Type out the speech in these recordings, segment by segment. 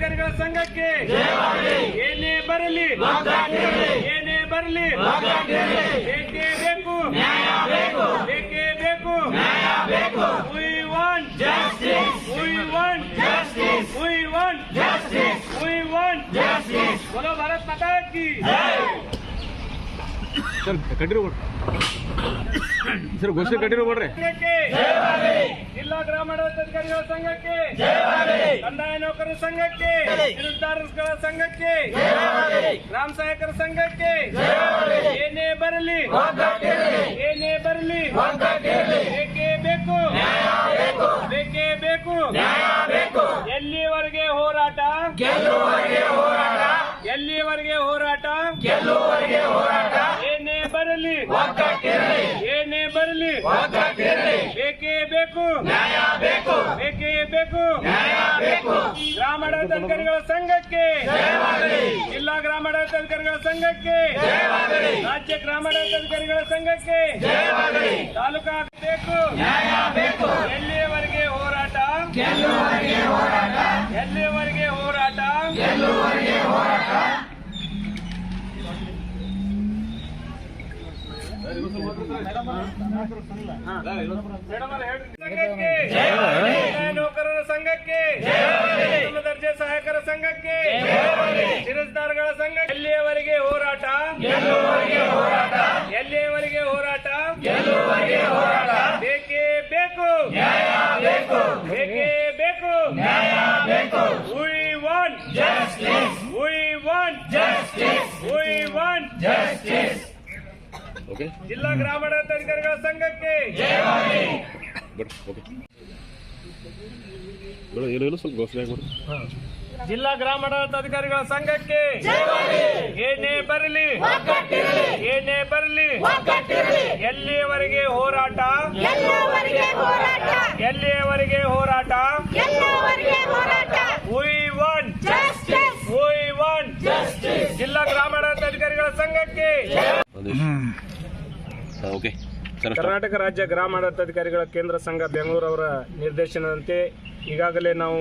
ಗ್ರಾಮಾಡಳಿತಾಧಿಕಾರಿಗಳ ಸಂಘಕ್ಕೆ ಏನೇ ಬರಲಿ ಏನೇ ಬರಲಿ ಬೇಕೇ ಬೇಕು ಬೇಕೇ ಬೇಕು We want justice. We want justice. We want justice. We want justice. बोलो भारत माता की ಸರ್ ಕಂಟಿನ್ಯೂ ಸರ್, ಘೋಷಣೆ ಮಾಡ್ರಿ ಸಂಘಕ್ಕೆ ಜಿಲ್ಲಾ ಗ್ರಾಮೀಣಾಧಿಕಾರಿಗಳ ಸಂಘಕ್ಕೆ, ಕಂದಾಯ ನೌಕರರ ಸಂಘಕ್ಕೆ ನಿರ್ಧಾರಗಳ ಸಂಘಕ್ಕೆ, ಗ್ರಾಮ ಸಹಾಯಕರ ಸಂಘಕ್ಕೆ, ಏನೇ ಬರಲಿ ಏನೇ ಬರಲಿ ಬೇಕೇ ಬೇಕು ಬೇಕೇ ಬೇಕು ಎಲ್ಲಿವರೆಗೆ ಹೋರಾಟ ಎಲ್ಲಿವರೆಗೆ ಹೋರಾಟ ಏನೇ ಬರಲಿ ಏನೇ ಬರಲಿ ಬೇಕೇ ಬೇಕು ಬೇಕೇ ಗ್ರಾಮಾಡಳಿತಾಧಿಕಾರಿಗಳ ಸಂಘಕ್ಕೆ. ಜಿಲ್ಲಾ ಗ್ರಾಮಾಡಳಿತಾಧಿಕಾರಿಗಳ ಸಂಘಕ್ಕೆ. ರಾಜ್ಯ ಗ್ರಾಮಾಡಳಿತಾಧಿಕಾರಿಗಳ ಸಂಘಕ್ಕೆ. ತಾಲೂಕಾ ಬೇಕು ಎಲ್ಲಿಯವರೆಗೆ ಹೋರಾಟ? ಎಲ್ಲಿಯವರೆಗೆ ಹೋರಾಟ? ಮೇಡಮ್ ಅವ್ರು ಹೇಳ್ರಿ. ಸಂಘಕ್ಕೆ. ದರ್ಜೆ ಸಹಾಯಕರ ಸಂಘಕ್ಕೆ. ಶಿರಸ್ದಾರಗಳ ಸಂಘ ಎಲ್ಲಿಯವರೆಗೆ ಹೋರಾಟ? ಎಲ್ಲಿಯವರೆಗೆ ಹೋರಾಟ? ಬೇಕೇ ಬೇಕು. ಬೇಕೇ. ಬೇಕು We want justice. We want justice. We want justice. Okay ಜಿಲ್ಲಾ ಗ್ರಾಮಾಡಳಿತಾಧಿಕಾರಿಗಳ ಸಂಘಕ್ಕೆ. ಜಯವಾಗಲಿ ಓಕೆ ಸ್ವಲ್ಪ ಘೋಷಣೆ ಅಧಿಕಾರಿಗಳ ಜಿಲ್ಲಾ ಸಂಘಕ್ಕೆ ಏನೇ ಬರಲಿ ಏನೇ ಬರಲಿ ಎಲ್ಲಿಯವರೆಗೆ ಹೋರಾಟ ಎಲ್ಲವರೆಗೆ ಹೋರಾಟ ಎಲ್ಲಿಯವರೆಗೆ ಹೋರಾಟ ಜಿಲ್ಲಾ ಜಿಲ್ಲಾ ಗ್ರಾಮಾಡಳಿತಾಧಿಕಾರಿಗಳ ಸಂಘಕ್ಕೆ ಓಕೆ ಕರ್ನಾಟಕ ರಾಜ್ಯ ಗ್ರಾಮಾಡಳಿತಾಧಿಕಾರಿಗಳ ಕೇಂದ್ರ ಸಂಘ ಬೆಂಗಳೂರು ಅವರ ನಿರ್ದೇಶನದಂತೆ ಈಗಾಗಲೇ ನಾವು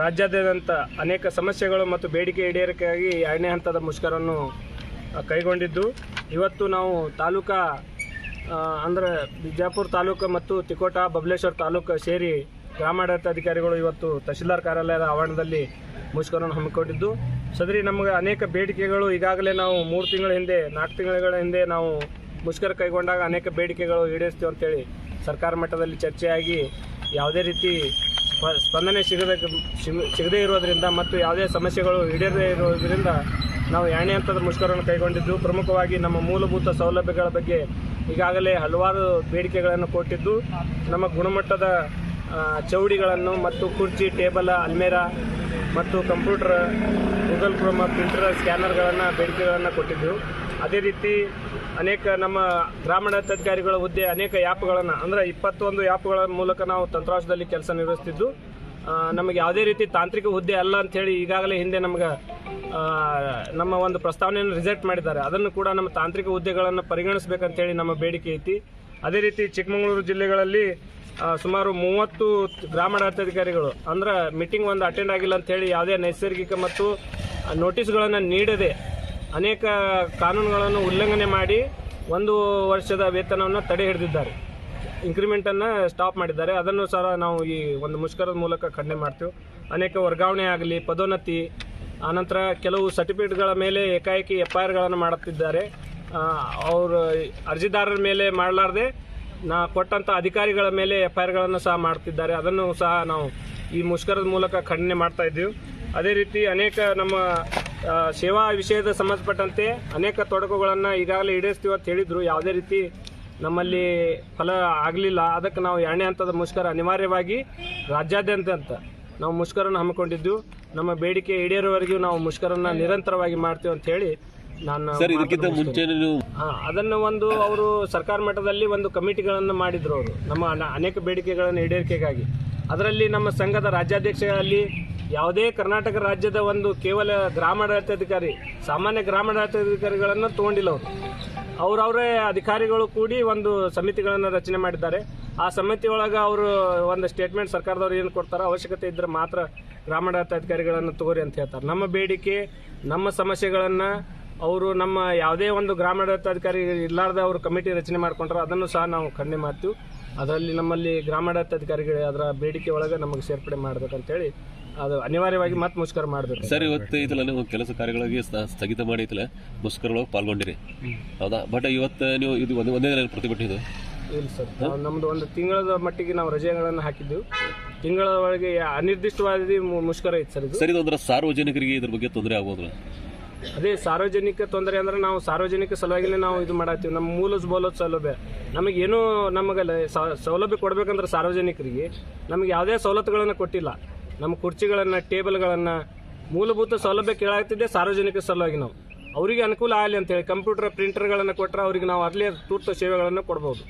ರಾಜ್ಯಾದ್ಯಂತ ಅನೇಕ ಸಮಸ್ಯೆಗಳು ಮತ್ತು ಬೇಡಿಕೆ ಈಡೇರಿಕೆಯಾಗಿ ಎರಡನೇ ಹಂತದ ಮುಷ್ಕರವನ್ನು ಕೈಗೊಂಡಿದ್ದು. ಇವತ್ತು ನಾವು ತಾಲೂಕಾ ಅಂದರೆ ಬಿಜಾಪುರ ತಾಲೂಕು ಮತ್ತು ತಿಕೋಟ, ಬಬಲೇಶ್ವರ ತಾಲೂಕು ಸೇರಿ ಗ್ರಾಮಾಡಳಿತಾಧಿಕಾರಿಗಳು ಇವತ್ತು ತಹಶೀಲ್ದಾರ್ ಕಾರ್ಯಾಲಯದ ಆವರಣದಲ್ಲಿ ಮುಷ್ಕರವನ್ನು ಹಮ್ಮಿಕೊಂಡಿದ್ದು. ಸದರಿ ನಮಗೆ ಅನೇಕ ಬೇಡಿಕೆಗಳು ಈಗಾಗಲೇ ನಾವು ಮೂರು ತಿಂಗಳ ಹಿಂದೆ, ನಾಲ್ಕು ತಿಂಗಳ ಹಿಂದೆ ನಾವು ಮುಷ್ಕರ ಕೈಗೊಂಡಾಗ ಅನೇಕ ಬೇಡಿಕೆಗಳು ಈಡೇರಿಸ್ತೀವಿ ಅಂತೇಳಿ ಸರ್ಕಾರ ಮಟ್ಟದಲ್ಲಿ ಚರ್ಚೆಯಾಗಿ ಯಾವುದೇ ರೀತಿ ಸ್ಪ- ಸ್ಪಂದನೆ ಸಿಗದ ಸಿಗ- ಸಿಗದೇ ಇರೋದರಿಂದ ಮತ್ತು ಯಾವುದೇ ಸಮಸ್ಯೆಗಳು ಈಡೇರದೇ ಇರೋದರಿಂದ ನಾವು ಎರಡನೇ ಹಂತದ ಮುಷ್ಕರವನ್ನು ಕೈಗೊಂಡಿದ್ದು, ಪ್ರಮುಖವಾಗಿ ನಮ್ಮ ಮೂಲಭೂತ ಸೌಲಭ್ಯಗಳ ಬಗ್ಗೆ ಈಗಾಗಲೇ ಹಲವಾರು ಬೇಡಿಕೆಗಳನ್ನು ಕೊಟ್ಟಿದ್ದು, ನಮ್ಮ ಗುಣಮಟ್ಟದ ಚೌಡಿಗಳನ್ನು ಮತ್ತು ಕುರ್ಚಿ, ಟೇಬಲ್, ಅಲ್ಮೇರಾ ಮತ್ತು ಕಂಪ್ಯೂಟರ್, ಗೂಗಲ್ ಕ್ರೋಮ ಪ್ರಿಂಟರ್ ಸ್ಕ್ಯಾನರ್ಗಳನ್ನು, ಬೇಡಿಕೆಗಳನ್ನು ಕೊಟ್ಟಿದ್ದೆವು ಅದೇ ರೀತಿ ಅನೇಕ ನಮ್ಮ ಗ್ರಾಮೀಣಾಧಿಕಾರಿಗಳ ಹುದ್ದೆ ಅನೇಕ ಆ್ಯಪ್ಗಳನ್ನು, ಅಂದರೆ ಇಪ್ಪತ್ತೊಂದು ಆ್ಯಪ್ಗಳ ಮೂಲಕ ನಾವು ತಂತ್ರಾಂಶದಲ್ಲಿ ಕೆಲಸ ನಿರ್ವಹಿಸ್ತಿದ್ದು. ನಮಗೆ ಯಾವುದೇ ರೀತಿ ತಾಂತ್ರಿಕ ಹುದ್ದೆ ಅಲ್ಲ ಅಂಥೇಳಿ ಈಗಾಗಲೇ ಹಿಂದೆ ನಮಗೆ ನಮ್ಮ ಒಂದು ಪ್ರಸ್ತಾವನೆಯನ್ನು ರಿಜೆಕ್ಟ್ ಮಾಡಿದ್ದಾರೆ. ಅದನ್ನು ಕೂಡ ನಮ್ಮ ತಾಂತ್ರಿಕ ಹುದ್ದೆಗಳನ್ನು ಪರಿಗಣಿಸಬೇಕಂತೇಳಿ ನಮ್ಮ ಬೇಡಿಕೆ ಐತಿ. ಅದೇ ರೀತಿ ಚಿಕ್ಕಮಗಳೂರು ಜಿಲ್ಲೆಗಳಲ್ಲಿ ಸುಮಾರು ಮೂವತ್ತು ಗ್ರಾಮಾಡಳಿತಾಧಿಕಾರಿಗಳು ಅಂದ್ರೆ ಮೀಟಿಂಗ್ ಒಂದು ಅಟೆಂಡ್ ಆಗಿಲ್ಲ ಅಂತ ಹೇಳಿ ಯಾವುದೇ ನೈಸರ್ಗಿಕ ಮತ್ತು ನೋಟಿಸ್ಗಳನ್ನು ನೀಡದೆ ಅನೇಕ ಕಾನೂನುಗಳನ್ನು ಉಲ್ಲಂಘನೆ ಮಾಡಿ ಒಂದು ವರ್ಷದ ವೇತನವನ್ನು ತಡೆ ಹಿಡಿದಿದ್ದಾರೆ. ಇನ್ಕ್ರಿಮೆಂಟನ್ನು ಸ್ಟಾಪ್ ಮಾಡಿದ್ದಾರೆ. ಅದನ್ನು ಸಹ ನಾವು ಈ ಒಂದು ಮುಷ್ಕರದ ಮೂಲಕ ಖಂಡನೆ ಮಾಡ್ತೀವಿ. ಅನೇಕ ವರ್ಗಾವಣೆ ಆಗಲಿ, ಪದೋನ್ನತಿ ಆನಂತರ ಕೆಲವು ಸರ್ಟಿಫಿಕೇಟ್ಗಳ ಮೇಲೆ ಏಕಾಏಕಿ ಎಫ್ ಐ ಆರ್ಗಳನ್ನು ಮಾಡುತ್ತಿದ್ದಾರೆ ಅವರು ಅರ್ಜಿದಾರರ ಮೇಲೆ ಮಾಡಲಾರ್ದೆ ನಾ ಕೊಟ್ಟಂಥ ಅಧಿಕಾರಿಗಳ ಮೇಲೆ ಎಫ್ ಐ ಆರ್ಗಳನ್ನು ಸಹ ಮಾಡ್ತಿದ್ದಾರೆ. ಅದನ್ನು ಸಹ ನಾವು ಈ ಮುಷ್ಕರದ ಮೂಲಕ ಖಂಡನೆ ಮಾಡ್ತಾ ಇದ್ದೀವಿ. ಅದೇ ರೀತಿ ಅನೇಕ ನಮ್ಮ ಸೇವಾ ವಿಷಯದ ಸಂಬಂಧಪಟ್ಟಂತೆ ಅನೇಕ ತೊಡಕುಗಳನ್ನು ಈಗಾಗಲೇ ಈಡೇರಿಸ್ತೀವಿ ಅಂತ ಹೇಳಿದ್ರು. ಯಾವುದೇ ರೀತಿ ನಮ್ಮಲ್ಲಿ ಫಲ ಆಗಲಿಲ್ಲ. ಅದಕ್ಕೆ ನಾವು ಎರಡನೇ ಹಂತದ ಮುಷ್ಕರ ಅನಿವಾರ್ಯವಾಗಿ ರಾಜ್ಯಾದ್ಯಂತ ಅಂತ ನಾವು ಮುಷ್ಕರನ್ನು ಹಮ್ಮಿಕೊಂಡಿದ್ದು. ನಮ್ಮ ಬೇಡಿಕೆ ಈಡೇರುವವರೆಗೂ ನಾವು ಮುಷ್ಕರನ್ನು ನಿರಂತರವಾಗಿ ಮಾಡ್ತೀವಿ ಅಂತ ಹೇಳಿ ನಾನು ಸರ್ ಇದಕ್ಕಿಂತ ಮಾತನ್ನ ಮುಂಚೆ ನೀವು ಅದನ್ನು ಒಂದು ಅವರು ಸರ್ಕಾರ ಮಟ್ಟದಲ್ಲಿ ಒಂದು ಕಮಿಟಿಗಳನ್ನು ಮಾಡಿದ್ರು ಅವರು. ನಮ್ಮ ಅನ- ಅನೇಕ ಬೇಡಿಕೆಗಳನ್ನು ಈಡೇರಿಕೆಗಾಗಿ. ಅದರಲ್ಲಿ ನಮ್ಮ ಸಂಘದ ರಾಜ್ಯಾಧ್ಯಕ್ಷರಲ್ಲಿ ಯಾವುದೇ ಕರ್ನಾಟಕ ರಾಜ್ಯದ ಒಂದು ಕೇವಲ ಗ್ರಾಮಾಡಳಿತಾಧಿಕಾರಿ ಸಾಮಾನ್ಯ ಗ್ರಾಮಾಡಳಿತಾಧಿಕಾರಿಗಳನ್ನು ತಗೊಂಡಿಲ್ಲ ಅವರು. ಅವರವರೇ ಅಧಿಕಾರಿಗಳು ಕೂಡಿ ಒಂದು ಸಮಿತಿಗಳನ್ನು ರಚನೆ ಮಾಡಿದ್ದಾರೆ. ಆ ಸಮಿತಿ ಒಳಗೆ ಅವರು ಒಂದು ಸ್ಟೇಟ್ಮೆಂಟ್ ಸರ್ಕಾರದವ್ರು ಏನು ಕೊಡ್ತಾರೋ ಅವಶ್ಯಕತೆ ಇದ್ದರೆ ಮಾತ್ರ ಗ್ರಾಮಾಡಳಿತಾಧಿಕಾರಿಗಳನ್ನು ತಗೋರಿ ಅಂತ ಹೇಳ್ತಾರೆ. ನಮ್ಮ ಬೇಡಿಕೆ ನಮ್ಮ ಸಮಸ್ಯೆಗಳನ್ನು ಅವರು ನಮ್ಮ ಯಾವುದೇ ಒಂದು ಗ್ರಾಮಾಡಳಿತಾಧಿಕಾರಿ ಅಧಿಕಾರಿ ಇಲ್ಲಾರ್ದೆ ಅವರು ಕಮಿಟಿ ರಚನೆ ಮಾಡಿಕೊಂಡ್ರೆ ಅದನ್ನು ಸಹ ನಾವು ಖಂಡನೆ ಮಾಡ್ತೀವಿ. ಅದರಲ್ಲಿ ನಮ್ಮಲ್ಲಿ ಗ್ರಾಮಾಡಳಿತಾಧಿಕಾರಿಗಳು ಅದರ ಬೇಡಿಕೆ ಒಳಗೆ ನಮಗೆ ಸೇರ್ಪಡೆ ಮಾಡ್ಬೇಕಂತೇಳಿ ಅದು ಅನಿವಾರ್ಯವಾಗಿ ಮತ್ತೆ ಮುಷ್ಕರ ಮಾಡಬೇಕು. ಸರ್ ಇವತ್ತು ಐತಲ್ಲ ನೀವು ಕೆಲಸ ಕಾರ್ಯಗಳಿಗೆ ಸ್ಥ- ಸ್ಥಗಿತ ಮಾಡಿ ಐತಲ್ಲ ಮುಷ್ಕರೊಳಗೆ ಪಾಲ್ಗೊಂಡಿರಿ. ಹೌದಾ? ಬಟ್ ಇವತ್ತು ನೀವು ಇದು ಒಂದು ಒಂದೇ ದಿನ ಪ್ರತಿಭಟನೆ ಇದು ಇಲ್ಲ ಸರ್ ನಮ್ಮದು ನಮ್ದು ಒಂದು ತಿಂಗಳ ಮಟ್ಟಿಗೆ ನಾವು ರಜೆಗಳನ್ನು ಹಾಕಿದ್ದೆವು. ತಿಂಗಳ ಒಳಗೆ ಅನಿರ್ದಿಷ್ಟವಾದಿ ಮುಷ್ಕರ ಐತೆ ಸರ್ ಇದು. ಸರ್ ಇದು ಸಾರ್ವಜನಿಕರಿಗೆ ಇದ್ರ ಬಗ್ಗೆ ತೊಂದರೆ ಆಗ್ಬೋದ್ರ ಅದೇ ಸಾರ್ವಜನಿಕ ತೊಂದರೆ ಅಂದ್ರೆ ನಾವು ಸಾರ್ವಜನಿಕ ಸಲುವಾಗಿನೇ ನಾವು ಇದು ಮಾಡತ್ತೀವಿ. ನಮ್ಮ ಮೂಲ ಬೋಲೋದ್ ಸೌಲಭ್ಯ. ನಮಗೇನು ನಮಗೆ ಸೌಲಭ್ಯ ಕೊಡ್ಬೇಕಂದ್ರೆ ಸಾರ್ವಜನಿಕರಿಗೆ ನಮಗೆ ಯಾವುದೇ ಸವಲತ್ತುಗಳನ್ನು ಕೊಟ್ಟಿಲ್ಲ. ನಮ್ಮ ಕುರ್ಚಿಗಳನ್ನು, ಟೇಬಲ್ಗಳನ್ನು ಮೂಲಭೂತ ಸೌಲಭ್ಯ ಕೇಳಾಗ್ತಿದ್ದೆ ಸಾರ್ವಜನಿಕ ಸಲುವಾಗಿ ನಾವು. ಅವರಿಗೆ ಅನುಕೂಲ ಆಗಲಿ ಅಂತೇಳಿ ಕಂಪ್ಯೂಟರ್, ಪ್ರಿಂಟರ್ಗಳನ್ನು ಕೊಟ್ಟರೆ ಅವರಿಗೆ ನಾವು ಅಲ್ಲಿ ತುರ್ತು ಸೇವೆಗಳನ್ನು ಕೊಡ್ಬೋದು.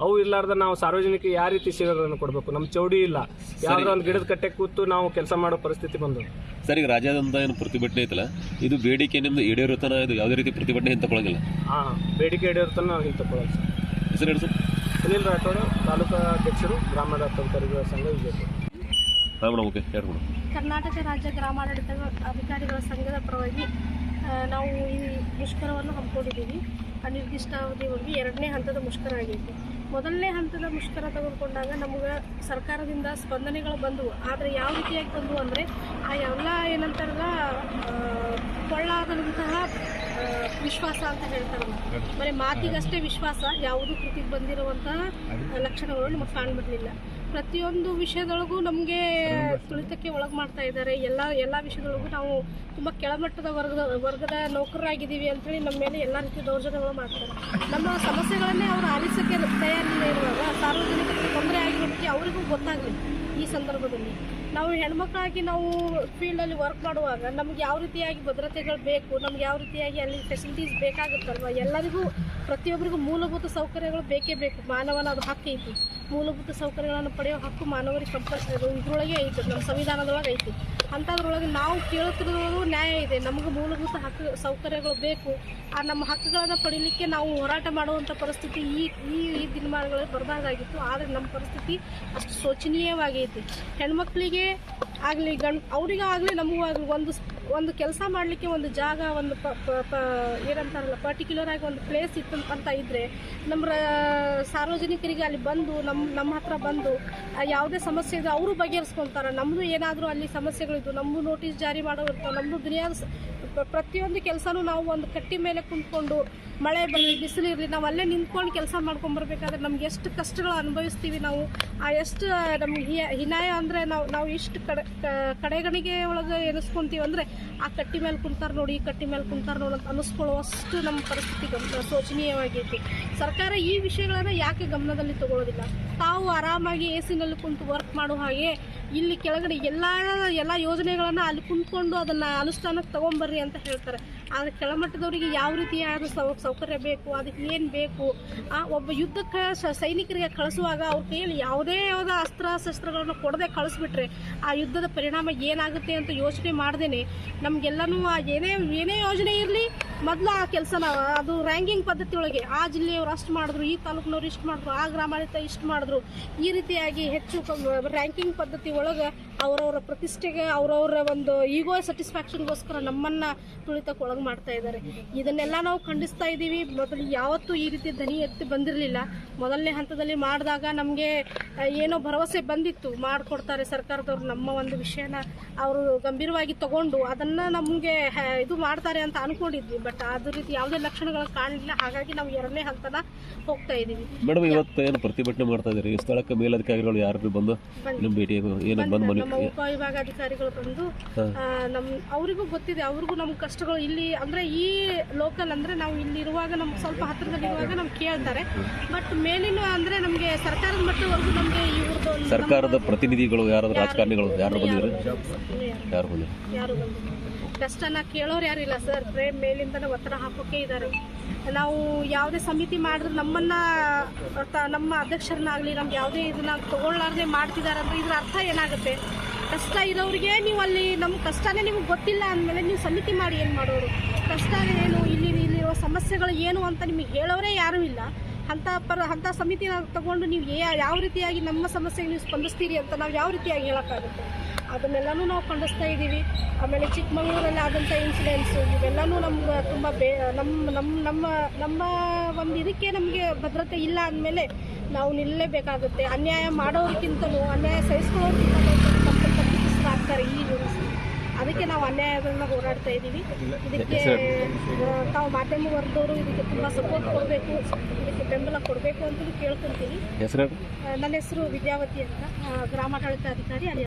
ಅವು ಇಲ್ಲಾರ್ದ ನಾವು ಸಾರ್ವಜನಿಕ ಯಾವ ರೀತಿ ಸೇವೆಗಳನ್ನು ಕೊಡಬೇಕು? ನಮ್ಮ ಚೌಡಿ ಇಲ್ಲ. ಯಾವ್ದು ಒಂದು ಗಿಡದ ಕಟ್ಟೆ ಕೂತು ನಾವು ಕೆಲಸ ಮಾಡೋ ಪರಿಸ್ಥಿತಿ ಬಂದವು. ಸರ್ ಈಗ ರಾಜ್ಯಾದ್ಯಂತ ಏನು ಪ್ರತಿಭಟನೆ ಐತಲ್ಲ ಇದು ಬೇಡಿಕೆ ನಿಮ್ದು ಈಡೇರುತ್ತಾನ ಇದು ಯಾವುದೇ ರೀತಿ ಪ್ರತಿಭಟನೆ ಹಿಂದೆ ತಗೊಳಂಗಿಲ್ಲ ಹಾಂ ಬೇಡಿಕೆ ಈಡೇರುತ್ತಾನ ನಾವು ತಗೊಳ್ಳೋದು ಸರ್. ಹೆಸರು ಹೇಳಿ ಸರ್? ಸುನೀಲ್ ರಾಠೋಡ್ ತಾಲೂಕಾ ಅಧ್ಯಕ್ಷರು ಗ್ರಾಮದ ಅಧಿಕಾರಿಗಳ ಸಂಘ ವಿಜಯಪುರ ಹಾಂ ಮೇಡಮ್ ಓಕೆ ಹೇಳ್ಕೊಡು ಕರ್ನಾಟಕ ರಾಜ್ಯ ಗ್ರಾಮಾಡಳಿತ ಅಧಿಕಾರಿಗಳ ಸಂಘದ ಪರವಾಗಿ ನಾವು ಈ ಮುಷ್ಕರವನ್ನು ಹಮ್ಮಿಕೊಂಡಿದ್ದೀವಿ. ಅನಿರ್ದಿಷ್ಟಾವಧಿವರೆಗೆ ಎರಡನೇ ಹಂತದ ಮುಷ್ಕರ ಆಗೈತೆ. ಮೊದಲನೇ ಹಂತದ ಮುಷ್ಕರ ತೆಗೆದುಕೊಂಡಾಗ ನಮಗೆ ಸರ್ಕಾರದಿಂದ ಸ್ಪಂದನೆಗಳು ಬಂದವು. ಆದರೆ ಯಾವ ರೀತಿಯಾಗಿ ಬಂದವು ಅಂದರೆ ಆ ಎಲ್ಲ ಏನಂತಾರಲ್ಲ ಕೊಳ್ಳಾದಂತಹ ವಿಶ್ವಾಸ ಅಂತ ಹೇಳ್ತಾರಲ್ಲ. ಬರೀ ಮಾತಿಗಷ್ಟೇ ವಿಶ್ವಾಸ ಯಾವುದು ಕೃತಿಗೆ ಬಂದಿರುವಂತಹ ಲಕ್ಷಣಗಳು ನಮಗೆ ಕಾಣ್ಬರ್ಲಿಲ್ಲ ಪ್ರತಿಯೊಂದು ವಿಷಯದೊಳಗೂ ನಮಗೆ ತುಳಿತಕ್ಕೆ ಒಳಗೆ ಮಾಡ್ತಾ ಇದ್ದಾರೆ ಎಲ್ಲ ಎಲ್ಲ ವಿಷಯದೊಳಗೂ ನಾವು ತುಂಬ ಕೆಳಮಟ್ಟದ ವರ್ಗದ ವರ್ಗದ ನೌಕರರಾಗಿದ್ದೀವಿ ಅಂತೇಳಿ ನಮ್ಮ ಮೇಲೆ ಎಲ್ಲ ರೀತಿಯ ದೌರ್ಜನ್ಯಗಳು ಮಾಡ್ತಾರೆ. ನಮ್ಮ ಸಮಸ್ಯೆಗಳನ್ನೇ ಅವರು ಆಲಿಸೋಕ್ಕೆ ತಯಾರಿಲ್ಲ ಇರುವಾಗ ಸಾರ್ವಜನಿಕರಿಗೆ ತೊಂದರೆ ಆಗಿರೋದಕ್ಕೆ ಅವರಿಗೂ ಗೊತ್ತಾಗಲಿ ಈ ಸಂದರ್ಭದಲ್ಲಿ. ನಾವು ಹೆಣ್ಮಕ್ಳಾಗಿ ನಾವು ಫೀಲ್ಡಲ್ಲಿ ವರ್ಕ್ ಮಾಡುವಾಗ ನಮ್ಗೆ ಯಾವ ರೀತಿಯಾಗಿ ಭದ್ರತೆಗಳು ಬೇಕು, ನಮ್ಗೆ ಯಾವ ರೀತಿಯಾಗಿ ಅಲ್ಲಿ ಫೆಸಿಲಿಟೀಸ್ ಬೇಕಾಗುತ್ತಲ್ವ, ಎಲ್ಲರಿಗೂ ಪ್ರತಿಯೊಬ್ಬರಿಗೂ ಮೂಲಭೂತ ಸೌಕರ್ಯಗಳು ಬೇಕೇ ಬೇಕು. ಮಾನವನ ಅದು ಹಕ್ಕು ಐತಿ. ಮೂಲಭೂತ ಸೌಕರ್ಯಗಳನ್ನು ಪಡೆಯೋ ಹಕ್ಕು ಮಾನವರಿಗೆ ಕಂಪಲ್ಸರಿ ಅದು ಇದ್ರೊಳಗೆ ಐತಿ. ನಮ್ಮ ಸಂವಿಧಾನದೊಳಗೆ ಐತಿ. ಅಂಥದ್ರೊಳಗೆ ನಾವು ಕೇಳುತ್ತಿರೋದು ನ್ಯಾಯ ಇದೆ. ನಮಗೆ ಮೂಲಭೂತ ಹಕ್ಕು, ಸೌಕರ್ಯಗಳು ಬೇಕು. ಆ ನಮ್ಮ ಹಕ್ಕುಗಳನ್ನು ಪಡೀಲಿಕ್ಕೆ ನಾವು ಹೋರಾಟ ಮಾಡುವಂಥ ಪರಿಸ್ಥಿತಿ ಈ ಈ ಈ ದಿನಮಾನಗಳಲ್ಲಿ ಬರಬಾರ್ದಾಗಿತ್ತು ಆದರೆ ನಮ್ಮ ಪರಿಸ್ಥಿತಿ ಅಷ್ಟು ಶೋಚನೀಯವಾಗೈತಿ ಹೆಣ್ಮಕ್ಳಿಗೆ ಆಗಲಿ, ಗಂಡ್ ಅವರಿಗಾಗಲಿ ನಮಗೂ ಆಗಲಿ ಒಂದು ಒಂದು ಕೆಲಸ ಮಾಡಲಿಕ್ಕೆ ಒಂದು ಜಾಗ, ಒಂದು ಏನಂತಾರಲ್ಲ ಪರ್ಟಿಕ್ಯುಲರ್ ಆಗಿ ಒಂದು ಪ್ಲೇಸ್ ಇತ್ತು ಅಂತ ಇದ್ದರೆ ನಮ್ಮ ಸಾರ್ವಜನಿಕರಿಗೆ ಅಲ್ಲಿ ಬಂದು ನಮ್ಮ ನಮ್ಮ ಹತ್ರ ಬಂದು ಯಾವುದೇ ಸಮಸ್ಯೆ ಇದ್ದರೂ ಅವರು ಬಗೆಹರಿಸ್ಕೊತಾರೆ. ನಮ್ಮದು ಏನಾದರೂ ಅಲ್ಲಿ ಸಮಸ್ಯೆಗಳಿದ್ದು ನಮ್ಮದು ನೋಟಿಸ್ ಜಾರಿ ಮಾಡೋರು ಇರ್ತಾವೆ ನಮ್ಮದು ದುನಿಯಾದ ಪ್ರತಿಯೊಂದು ಕೆಲಸನೂ ನಾವು ಒಂದು ಕಟ್ಟಿ ಮೇಲೆ ಕುಂತ್ಕೊಂಡು ಮಳೆ ಬರಲಿ ಬಿಸಿಲು ಇರಲಿ, ನಾವು ಅಲ್ಲೇ ನಿಂತ್ಕೊಂಡು ಕೆಲಸ ಮಾಡ್ಕೊಂಬರ್ಬೇಕಾದ್ರೆ ನಮ್ಗೆ ಎಷ್ಟು ಕಷ್ಟಗಳು ಅನುಭವಿಸ್ತೀವಿ ನಾವು. ಆ ಎಷ್ಟು ನಮ್ಗೆ ಹಿನಾಯ ಅಂದರೆ ನಾವು ನಾವು ಇಷ್ಟು ಕಡೆ ಕಡೆಗಣಿಗೆ ಒಳಗೆ ಎನಿಸ್ಕೊಂತೀವಿ ಅಂದರೆ ಆ ಕಟ್ಟಿ ಮೇಲೆ ಕುಂತಾರೆ ನೋಡಿ, ಈ ಕಟ್ಟಿ ಮೇಲೆ ಕುಂತಾರೆ ನೋಡಿ ಅಂತ ಅನಿಸ್ಕೊಳ್ಳುವಷ್ಟು ನಮ್ಮ ಪರಿಸ್ಥಿತಿ ಗಮನ, ಶೋಚನೀಯವಾಗೈತಿ. ಸರ್ಕಾರ ಈ ವಿಷಯಗಳನ್ನು ಯಾಕೆ ಗಮನದಲ್ಲಿ ತಗೊಳ್ಳೋದಿಲ್ಲ ತಾವು ಆರಾಮಾಗಿ ಎ ಸಿನಲ್ಲಿ ಕುಂತು ವರ್ಕ್ ಮಾಡೋ ಹಾಗೆ ಇಲ್ಲಿ ಕೆಳಗಡೆ ಎಲ್ಲ ಎಲ್ಲ ಯೋಜನೆಗಳನ್ನು ಅಲ್ಲಿ ಕುಂತ್ಕೊಂಡು ಅದನ್ನು ಅನುಷ್ಠಾನಕ್ಕೆ ತಗೊಂಬರ್ರಿ ಅಂತ ಹೇಳ್ತಾರೆ. ಆದರೆ ಕೆಳಮಟ್ಟದವರಿಗೆ ಯಾವ ರೀತಿಯಾದ ಸೌ, ಸೌಕರ್ಯ ಬೇಕು, ಅದಕ್ಕೆ ಏನು ಬೇಕು, ಆ ಒಬ್ಬ ಯುದ್ಧಕ್ಕೆ ಸೈನಿಕರಿಗೆ ಕಳಿಸುವಾಗ ಅವ್ರ ಕೈಯಲ್ಲಿ ಯಾವುದೇ ಯಾವುದೇ ಅಸ್ತ್ರ ಶಸ್ತ್ರಗಳನ್ನು ಕೊಡದೆ ಕಳಿಸ್ಬಿಟ್ರೆ ಆ ಯುದ್ಧದ ಪರಿಣಾಮ ಏನಾಗುತ್ತೆ ಅಂತ ಯೋಚನೆ ಮಾಡ್ದೇನೆ. ನಮಗೆಲ್ಲನೂ ಏನೇ ಏನೇ ಯೋಜನೆ ಇರಲಿ ಮೊದಲು ಆ ಕೆಲಸನ, ಅದು ರ್ಯಾಂಕಿಂಗ್ ಪದ್ಧತಿ ಒಳಗೆ ಆ ಜಿಲ್ಲೆಯವರು ಅಷ್ಟು ಮಾಡಿದ್ರು, ಈ ತಾಲೂಕಿನವ್ರು ಇಷ್ಟು ಮಾಡಿದ್ರು, ಆ ಗ್ರಾಮಾಡಳಿತ ಇಷ್ಟು ಮಾಡಿದ್ರು, ಈ ರೀತಿಯಾಗಿ ಹೆಚ್ಚು ರ್ಯಾಂಕಿಂಗ್ ಪದ್ಧತಿ ಒಳಗೆ ಅವರವರ ಪ್ರತಿಷ್ಠೆಗೆ ಅವರವರ ಒಂದು ಈಗೋ ಸ್ಯಾಟಿಸ್ಫ್ಯಾಕ್ಷನ್ಗೋಸ್ಕರ ನಮ್ಮನ್ನು ತುಳಿತಕ್ಕೆ ಒಳಗೆ ಮಾಡ್ತಾ ಇದ್ದಾರೆ ಇದನ್ನೆಲ್ಲ ನಾವು ಖಂಡಿಸ್ತಾ ಇದ್ದೀವಿ. ಮೊದಲು ಯಾವತ್ತೂ ಈ ರೀತಿ ಧ್ವನಿ ಎತ್ತಿ ಬಂದಿರಲಿಲ್ಲ. ಮೊದಲನೇ ಹಂತದಲ್ಲಿ ಮಾಡಿದಾಗ ನಮಗೆ ಏನೋ ಭರವಸೆ ಬಂದಿತ್ತು. ಮಾಡಿಕೊಡ್ತಾರೆ ಸರ್ಕಾರದವ್ರು ನಮ್ಮ ಒಂದು ವಿಷಯನ. ಅವರು ಗಂಭೀರವಾಗಿ ತಗೊಂಡು ಅದನ್ನು ನಮಗೆ ಇದು ಮಾಡ್ತಾರೆ ಅಂತ ಅನ್ಕೊಂಡಿದ್ವಿ. ಬಟ್ ಅದೇ ರೀತಿ ಯಾವುದೇ ಲಕ್ಷಣಗಳು ಕಾಣಲಿಲ್ಲ. ಹಾಗಾಗಿ ನಾವು ಎರಡನೇ ಹಂತನ ಹೋಗ್ತಾ ಇದ್ದೀವಿ. ಮೇಡಮ್ ಇವತ್ತು ಏನು ಪ್ರತಿಭಟನೆ ಮಾಡ್ತಾ ಇದ್ದೀರಿ? ಸ್ಥಳಕ್ಕೆ ಮೇಲಧಿಕಾರಿಗಳು ಯಾರು ಬಂದು ನಿಮ್ಮ ಭೇಟಿ ಏನು ಬಂದು ನಮ್ಮ ಉಪವಿಭಾಗಾಧಿಕಾರಿಗಳು ಬಂದು ತಂದು ನಮ್ ಅವರಿಗೂ ಗೊತ್ತಿದೆ ಅವ್ರಿಗೂ ನಮ್ಮ ಕಷ್ಟಗಳು ಇಲ್ಲಿ ಅಂದ್ರೆ ಈ ಲೋಕಲ್ ಅಂದ್ರೆ ನಾವು ಇಲ್ಲಿ ಇರುವಾಗ ನಮ್ಗೆ ಸ್ವಲ್ಪ ಹತ್ತಿರದಲ್ಲಿರುವಾಗ ನಮ್ಗೆ ಕೇಳ್ತಾರೆ. ಬಟ್ ಮೇಲಿನ ಅಂದ್ರೆ ನಮಗೆ ಸರ್ಕಾರದ ಮಟ್ಟವರೆಗೂ ನಮಗೆ ಇವ್ರದ್ದು ಸರ್ಕಾರದ ಪ್ರತಿನಿಧಿಗಳು ಯಾರು ರಾಜಕಾರಣಿಗಳು ಯಾರು ಬಂದಿದ್ರು ಯಾರು ಬಂದಿದ್ರು ಯಾರು ಕಷ್ಟನ ಕೇಳೋರು ಯಾರು ಇಲ್ಲ ಸರ್. ಪ್ರೇಮ್ ಮೇಲಿಂದನೇ ಒತ್ತಡ ಹಾಕೋಕೆ ಇದ್ದಾರೆ. ನಾವು ಯಾವುದೇ ಸಮಿತಿ ಮಾಡಿದ್ರೆ ನಮ್ಮನ್ನ ನಮ್ಮ ಅಧ್ಯಕ್ಷರನ್ನಾಗಲಿ ನಮ್ಗೆ ಯಾವುದೇ ಇದನ್ನ ತಗೊಳ್ಳಾರ್ದೆ ಮಾಡ್ತಿದ್ದಾರೆ ಅಂದ್ರೆ ಇದ್ರ ಅರ್ಥ ಏನಾಗುತ್ತೆ? ಕಷ್ಟ ಇರೋರಿಗೆ ನೀವು ಅಲ್ಲಿ ನಮ್ಮ ಕಷ್ಟನೇ ನಿಮ್ಗೆ ಗೊತ್ತಿಲ್ಲ ಅಂದಮೇಲೆ ನೀವು ಸಮಿತಿ ಮಾಡಿ ಏನು ಮಾಡೋರು? ಕಷ್ಟ ಏನು, ಇಲ್ಲಿ ಇಲ್ಲಿರೋ ಸಮಸ್ಯೆಗಳು ಏನು ಅಂತ ನಿಮಗೆ ಹೇಳೋರೇ ಯಾರೂ ಇಲ್ಲ. ಅಂಥ ಪರ ಅಂಥ ಸಮಿತಿನ ತಗೊಂಡು ನೀವು ಏ ಯಾವ ರೀತಿಯಾಗಿ ನಮ್ಮ ಸಮಸ್ಯೆಗೆ ನೀವು ಸ್ಪಂದಿಸ್ತೀರಿ ಅಂತ ನಾವು ಯಾವ ರೀತಿಯಾಗಿ ಹೇಳೋಕ್ಕಾಗುತ್ತೆ? ಅದನ್ನೆಲ್ಲನೂ ನಾವು ಖಂಡಿಸ್ತಾ ಇದ್ದೀವಿ. ಆಮೇಲೆ ಚಿಕ್ಕಮಗಳೂರಲ್ಲಿ ಆದಂಥ ಇನ್ಸಿಡೆಂಟ್ಸು ಇವೆಲ್ಲನೂ ನಮ್ಗೆ ತುಂಬ ಬೇ ನಮ್ಮ ನಮ್ಮ ನಮ್ಮ ನಮ್ಮ ಒಂದು ಇದಕ್ಕೆ ನಮಗೆ ಭದ್ರತೆ ಇಲ್ಲ ಅಂದಮೇಲೆ ನಾವು ನಿಲ್ಲಲೇಬೇಕಾಗುತ್ತೆ ಅನ್ಯಾಯ ಮಾಡೋರಿಗಿಂತಲೂ, ಅನ್ಯಾಯ ಸಹಿಸ್ಕೊಳ್ಳೋದಕ್ಕಿಂತ ತಪ್ಪಿತಸ್ಥರಾಗ್ತಾರೆ ಈ ರೂಲ್ಸ್ ಅದಕ್ಕೆ ನಾವು ಅನ್ಯಾಯಗಳನ್ನ ಹೋರಾಡ್ತಾ ಇದ್ದೀವಿ. ಇದಕ್ಕೆ ತಾವು ಮಾಧ್ಯಮ ವರ್ಗದವರು ಇದಕ್ಕೆ ತುಂಬ ಸಪೋರ್ಟ್ ಕೊಡಬೇಕು. ಇದಕ್ಕೆ ಬೆಂಬಲ ಕೊಡಬೇಕು ಅಂತಲೂ ಆ, ನನ್ನ ಹೆಸರು ವಿದ್ಯಾವತಿ ಅಂತ. ಗ್ರಾಮಾಡಳಿತ ಅಧಿಕಾರಿ ಅಲ್ಲಿ